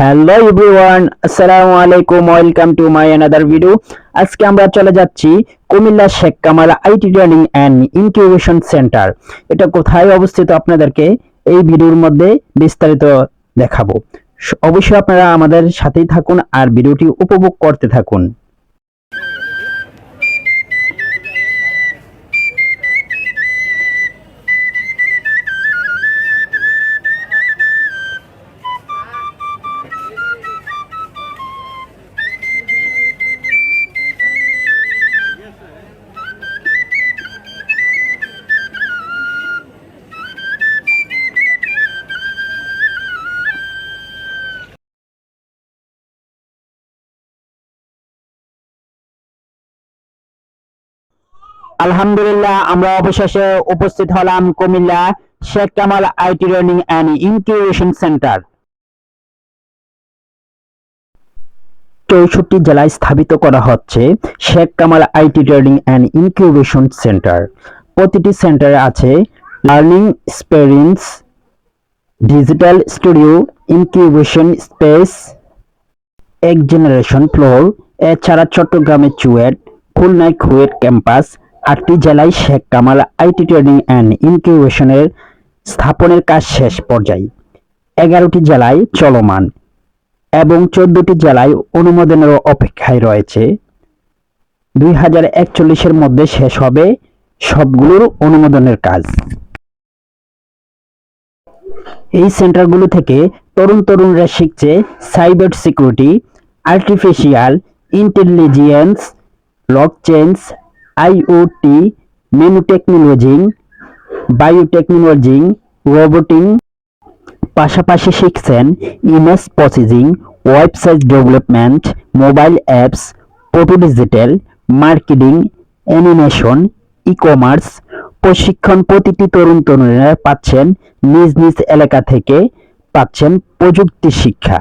Hello everyone আসসালামু আলাইকুম welcome to my another video আজকে আমরা চলে যাচ্ছি Comilla Sheikh Kamal IT training and incubation centre. এটা কোথায় অবস্থিত আপনাদেরকে এই ভিডিওর মধ্যে বিস্তারিত দেখাবো। অবশ্যই আপনারা আমাদের সাথেই থাকুন আর ভিডিওটি উপভোগ করতে থাকুন। আলহামদুলিল্লাহ, আমরা অবশেষে উপস্থিত হলাম Comilla Sheikh Kamal IT training and incubation centre. চৌষট্টি জেলায় স্থাপিত করা হচ্ছে Sheikh Kamal IT training and incubation centre. প্রতিটি সেন্টারে আছে learning experience, digital studio, incubation space, এক জেনারেশন ফ্লোর, এছাড়া চট্টগ্রামে চুয়েট, খুলনায় কুয়েট ক্যাম্পাস আটটি জেলায় Sheikh Kamal IT training and ইনকিউবেশনের স্থাপনের কাজ শেষ পর্যায়ে। এগারোটি জেলায় চলমান এবং চোদ্দটি জেলায় অনুমোদনের অপেক্ষায় রয়েছে। দুই হাজার একচল্লিশের মধ্যে শেষ হবে সবগুলোর অনুমোদনের কাজ। এই সেন্টারগুলো থেকে তরুণ তরুণরা শিখছে cyber security, artificial intelligence blockchains IoT menu technology biotechnology, robotics, পাশাপাশি শিখছেন image processing, website development, mobile apps photo digital, marketing, animation e commerce প্রশিক্ষণ প্রতিটি তরুণ তরুণীরা পাচ্ছেন নিজ নিজ এলাকা থেকে পাচ্ছেন প্রযুক্তি শিক্ষা।